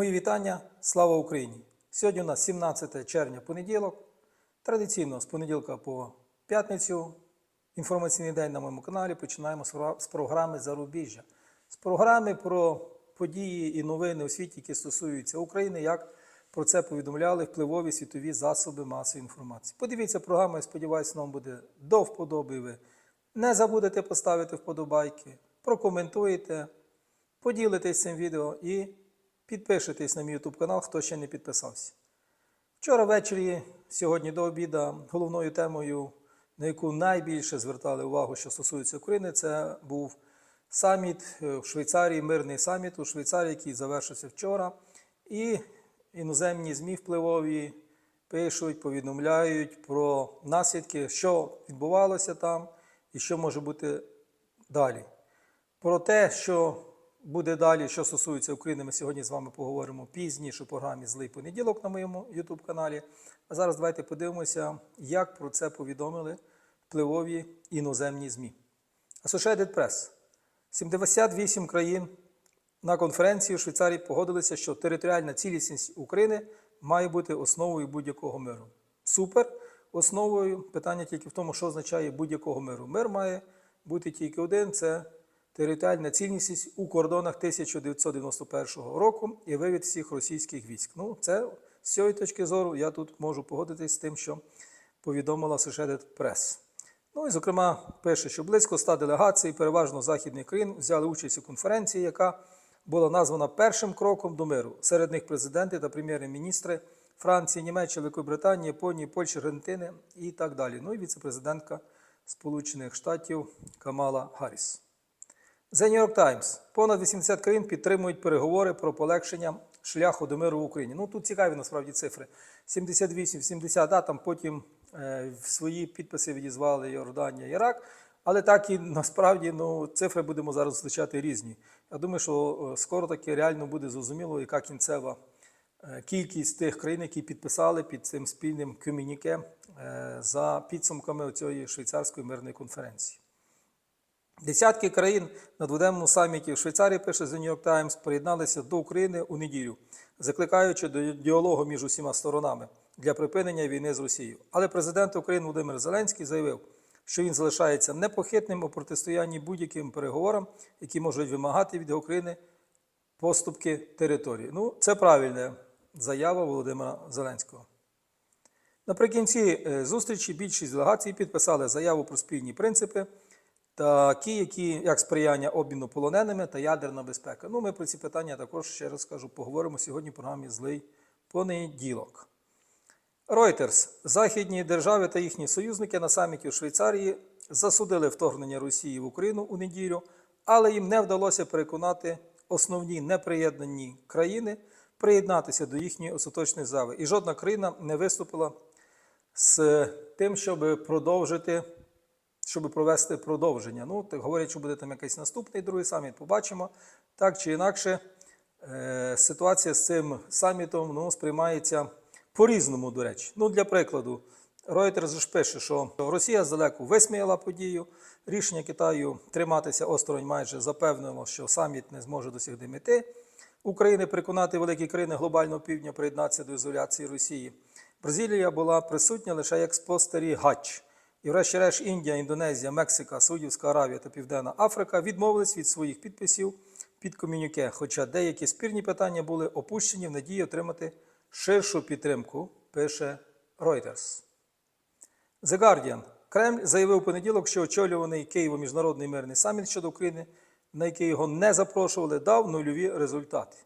Мої вітання, слава Україні! Сьогодні у нас 17 червня, понеділок. Традиційно з понеділка по п'ятницю. Інформаційний день на моєму каналі. Починаємо з програми Зарубіжжя. З програми про події і новини у світі, які стосуються України, як про це повідомляли впливові світові засоби масової інформації. Подивіться програму, я сподіваюся, вам буде до вподоби. Ви не забудете поставити вподобайки, прокоментуєте, поділитесь цим відео і підпишитесь на мій YouTube канал, хто ще не підписався. Вчора ввечері, сьогодні до обіда, головною темою, на яку найбільше звертали увагу, що стосується України, це був саміт е, в Швейцарії, мирний саміт у Швейцарії, який завершився вчора. І іноземні ЗМІ впливові пишуть, повідомляють про наслідки, що відбувалося там і що може бути далі. Про те, що буде далі, що стосується України, ми сьогодні з вами поговоримо пізніше в програмі Злий понеділок на моєму YouTube каналі. А зараз давайте подивимося, як про це повідомили впливові іноземні ЗМІ. Associated Press. 78 країн на конференції в Швейцарії погодилися, що територіальна цілісність України має бути основою будь-якого миру. Супер. Основою питання тільки в тому, що означає будь-якого миру. Мир має бути тільки один це територіальна цілісність у кордонах 1991 року і вивід всіх російських військ. Ну, це з цієї точки зору я тут можу погодитись з тим, що повідомила Associated Press. Ну і, зокрема, пише, що близько 100 делегацій, переважно західних країн, взяли участь у конференції, яка була названа першим кроком до миру. Серед них президенти та прем'єр-міністри Франції, Німеччини, Великобританії, Японії, Польщі, Аргентини і так далі. Ну і віце-президентка Сполучених Штатів Камала Гарріс. The New York Times. Понад 80 країн підтримують переговори про полегшення шляху до миру в Україні. Ну тут цікаві насправді цифри. 78, 70, да, там потім е, в свої підписи відізвали Йорданія, Ірак. Але так і насправді ну, цифри будемо зараз зустрічати різні. Я думаю, що е, скоро таки реально буде зрозуміло, яка кінцева е, кількість тих країн, які підписали під цим спільним комюніке е, за підсумками цієї швейцарської мирної конференції. Десятки країн на дводенному саміті в Швейцарії, пише The New York Times, приєдналися до України у неділю, закликаючи до діалогу між усіма сторонами для припинення війни з Росією. Але президент України Володимир Зеленський заявив, що він залишається непохитним у протистоянні будь-яким переговорам, які можуть вимагати від України поступки території. Ну, це правильна заява Володимира Зеленського. Наприкінці е, зустрічі більшість делегацій підписали заяву про спільні принципи, такі, які як сприяння обміну полоненими та ядерна безпека. Ну, ми про ці питання також ще раз скажу, поговоримо сьогодні в програмі Злий понеділок. Reuters. Західні держави та їхні союзники на саміті у Швейцарії засудили вторгнення Росії в Україну у неділю, але їм не вдалося переконати основні неприєднані країни приєднатися до їхньої остаточної зави. І жодна країна не виступила з тим, щоб продовжити, щоб провести продовження. Ну, так говорять, що буде там якийсь наступний другий саміт, побачимо. Так чи інакше, е, ситуація з цим самітом ну, сприймається по-різному, до речі. Ну, для прикладу, Reuters ж пише, що Росія здалеку висміяла подію. Рішення Китаю триматися осторонь майже запевнило, що саміт не зможе досягти мети. України переконати великі країни глобального півдня приєднатися до ізоляції Росії. Бразилія була присутня лише як спостерігач. І, врешті-решт, Індія, Індонезія, Мексика, Саудівська Аравія та Південна Африка відмовились від своїх підписів під комюніке, хоча деякі спірні питання були опущені в надії отримати ширшу підтримку, пише Reuters. The Guardian. Кремль заявив у понеділок, що очолюваний Києвом міжнародний мирний саміт щодо України, на який його не запрошували, дав нульові результати.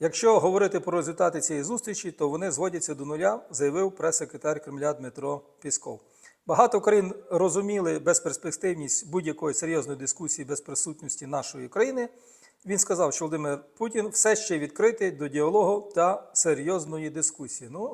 Якщо говорити про результати цієї зустрічі, то вони зводяться до нуля, заявив прес-секретар Кремля Дмитро Пісков. Багато країн розуміли безперспективність будь-якої серйозної дискусії без присутності нашої країни. Він сказав, що Володимир Путін все ще відкритий до діалогу та серйозної дискусії. Ну,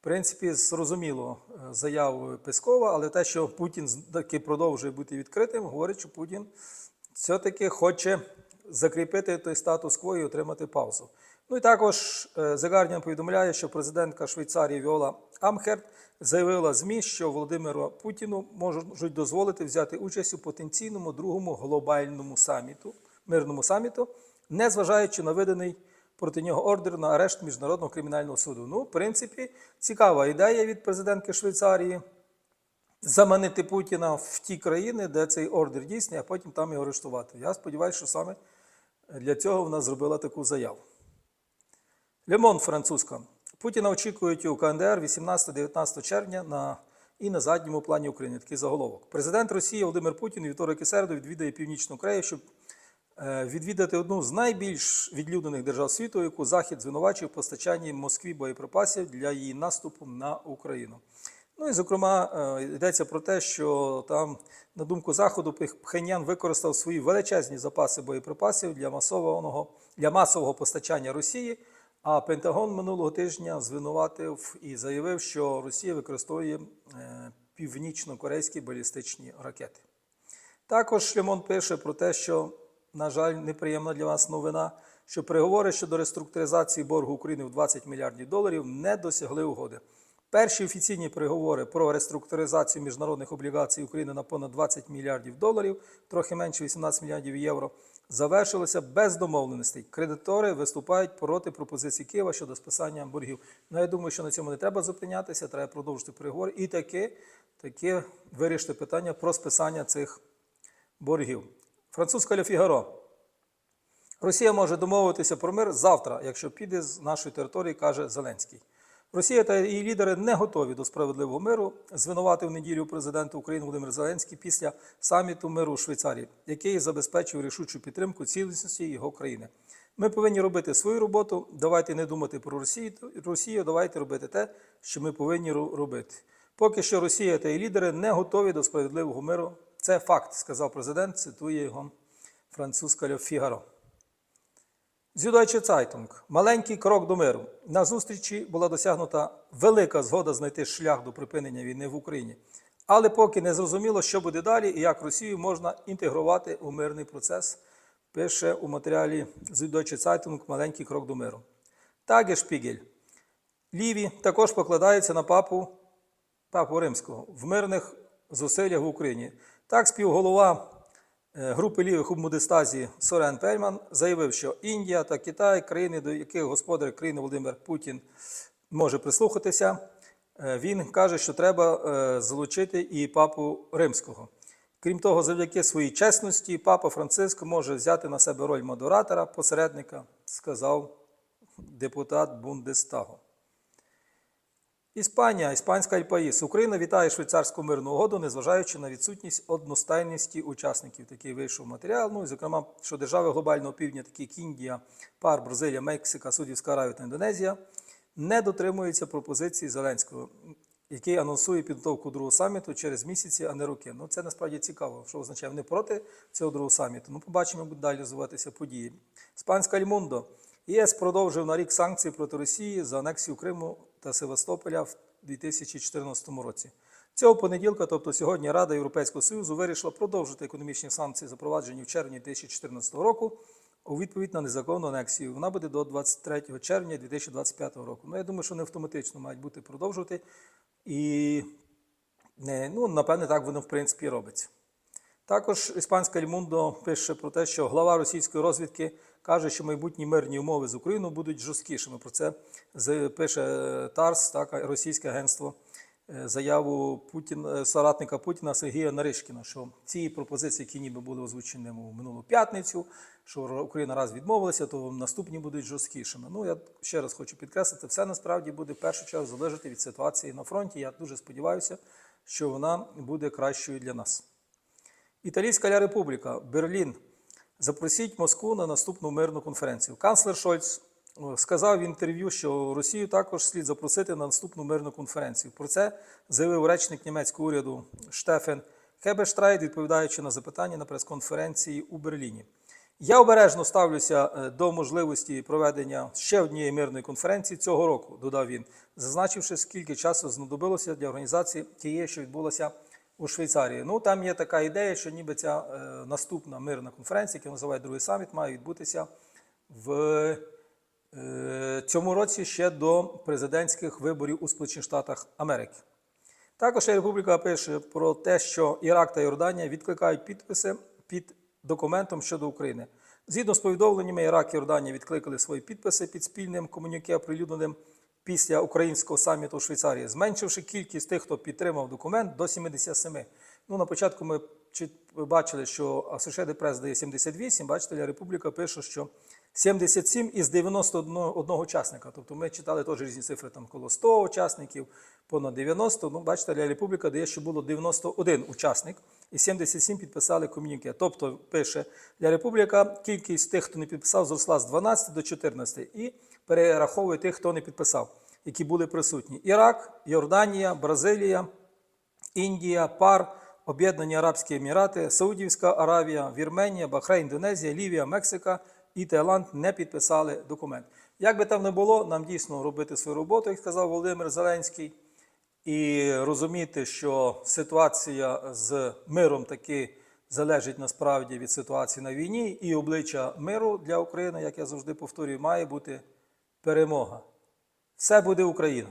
в принципі, зрозуміло е, заяву Пескова, але те, що Путін таки продовжує бути відкритим, говорить, що Путін все-таки хоче закріпити той статус-кво і отримати паузу. Ну і також е, Guardian повідомляє, що президентка Швейцарії Віола Амхерт заявила ЗМІ, що Володимиру Путіну можуть дозволити взяти участь у потенційному другому глобальному саміту, мирному саміту, незважаючи на виданий проти нього ордер на арешт Міжнародного кримінального суду. Ну, в принципі, цікава ідея від президентки Швейцарії заманити Путіна в ті країни, де цей ордер дійсний, а потім там його арештувати. Я сподіваюся, що саме для цього вона зробила таку заяву. Лемон французька. Путіна очікують у КНДР 18-19 червня на і на задньому плані України. Такий заголовок. Президент Росії Володимир Путін вівторок і середу відвідає Північну Корею, щоб е, відвідати одну з найбільш відлюднених держав світу, яку Захід звинувачує в постачанні Москві боєприпасів для її наступу на Україну. Ну і зокрема е, йдеться про те, що там, на думку Заходу, Пхеньян використав свої величезні запаси боєприпасів для масового, для масового постачання Росії. А Пентагон минулого тижня звинуватив і заявив, що Росія використовує е, північно-корейські балістичні ракети. Також Лемон пише про те, що, на жаль, неприємна для вас новина, що переговори щодо реструктуризації боргу України в 20 мільярдів доларів не досягли угоди. Перші офіційні переговори про реструктуризацію міжнародних облігацій України на понад 20 мільярдів доларів, трохи менше 18 мільярдів євро, завершилися без домовленостей. Кредитори виступають проти пропозиції Києва щодо списання боргів. Ну, я думаю, що на цьому не треба зупинятися, треба продовжити переговори і таки, таки вирішити питання про списання цих боргів. Французька Ле Фігаро. Росія може домовитися про мир завтра, якщо піде з нашої території, каже Зеленський. Росія та її лідери не готові до справедливого миру. Звинуватив неділю президента України Володимир Зеленський після саміту миру у Швейцарії, який забезпечив рішучу підтримку цілісності його країни. Ми повинні робити свою роботу. Давайте не думати про Росію. Росію, давайте робити те, що ми повинні робити. Поки що Росія та її лідери не готові до справедливого миру. Це факт, сказав президент. Цитує його французька Льо Süddeutsche Zeitung. Маленький крок до миру. На зустрічі була досягнута велика згода знайти шлях до припинення війни в Україні. Але поки не зрозуміло, що буде далі і як Росію можна інтегрувати у мирний процес, пише у матеріалі Süddeutsche Zeitung Маленький крок до миру. Тагешпігель. Ліві також покладаються на папу, папу Римського в мирних зусиллях в Україні. Так, співголова групи лівих у Мудистазі Сорен Пельман заявив, що Індія та Китай, країни, до яких господар країни Володимир Путін може прислухатися, він каже, що треба залучити і папу римського. Крім того, завдяки своїй чесності, папа Франциск може взяти на себе роль модератора, посередника, сказав депутат Бундестагу. Іспанія, іспанська Альпаїс. Україна вітає швейцарську мирну угоду, незважаючи на відсутність одностайності учасників. Такий вийшов матеріал. Ну і зокрема, що держави глобального півдня, такі як Індія, Пар, Бразилія, Мексика, Судівська Аравія та Індонезія, не дотримуються пропозиції Зеленського, який анонсує підготовку другого саміту через місяці, а не роки. Ну це насправді цікаво, що означає вони проти цього другого саміту. Ну, побачимо, як будуть далі розвиватися події. Іспанська Альмундо. ЄС продовжив на рік санкції проти Росії за анексію Криму та Севастополя в 2014 році. Цього понеділка, тобто сьогодні, Рада Європейського Союзу вирішила продовжити економічні санкції, запроваджені в червні 2014 року, у відповідь на незаконну анексію. Вона буде до 23 червня 2025 року. Ну, я думаю, що вони автоматично мають бути продовжувати. І, ну, напевне, так воно в принципі робиться. Також іспанська Лімундо пише про те, що глава російської розвідки каже, що майбутні мирні умови з Україною будуть жорсткішими. Про це пише ТАРС, так, російське агентство, заяву Путін, соратника Путіна Сергія Наришкіна, що ці пропозиції, які ніби були озвучені у минулу п'ятницю, що Україна раз відмовилася, то наступні будуть жорсткішими. Ну, я ще раз хочу підкреслити, все насправді буде в першу чергу залежати від ситуації на фронті. Я дуже сподіваюся, що вона буде кращою для нас. Італійська Ля Републіка, Берлін. Запросіть Москву на наступну мирну конференцію. Канцлер Шольц сказав в інтерв'ю, що Росію також слід запросити на наступну мирну конференцію. Про це заявив речник німецького уряду Штефен Хебештрайд, відповідаючи на запитання на прес-конференції у Берліні. Я обережно ставлюся до можливості проведення ще однієї мирної конференції цього року, додав він, зазначивши, скільки часу знадобилося для організації тієї, що відбулося у Швейцарії. Ну там є така ідея, що ніби ця е, наступна мирна конференція, яка називають другий саміт, має відбутися в е, цьому році ще до президентських виборів у Сполучених Штатах Америки. Також Республіка пише про те, що Ірак та Йорданія відкликають підписи під документом щодо України. Згідно з повідомленнями, Ірак і Йорданія відкликали свої підписи під спільним комуніке, оприлюдненим після українського саміту в Швейцарії, зменшивши кількість тих, хто підтримав документ до 77. Ну, на початку ми чит- бачили, що Associated Press дає 78, бачите, Республіка пише, що 77 із 91 одного учасника. Тобто ми читали теж різні цифри, там коло 100 учасників, понад 90. Ну, бачите, Республіка дає, що було 91 учасник, і 77 підписали ком'юніке. Тобто пише Ля Республіка, кількість тих, хто не підписав, зросла з 12 до 14 і перераховує тих, хто не підписав, які були присутні. Ірак, Йорданія, Бразилія, Індія, ПАР, Об'єднані Арабські Емірати, Саудівська Аравія, Вірменія, Бахрейн, Індонезія, Лівія, Мексика і Таїланд не підписали документ. Як би там не було, нам дійсно робити свою роботу, як сказав Володимир Зеленський, і розуміти, що ситуація з миром таки залежить насправді від ситуації на війні, і обличчя миру для України, як я завжди повторюю, має бути перемога. Все буде Україна.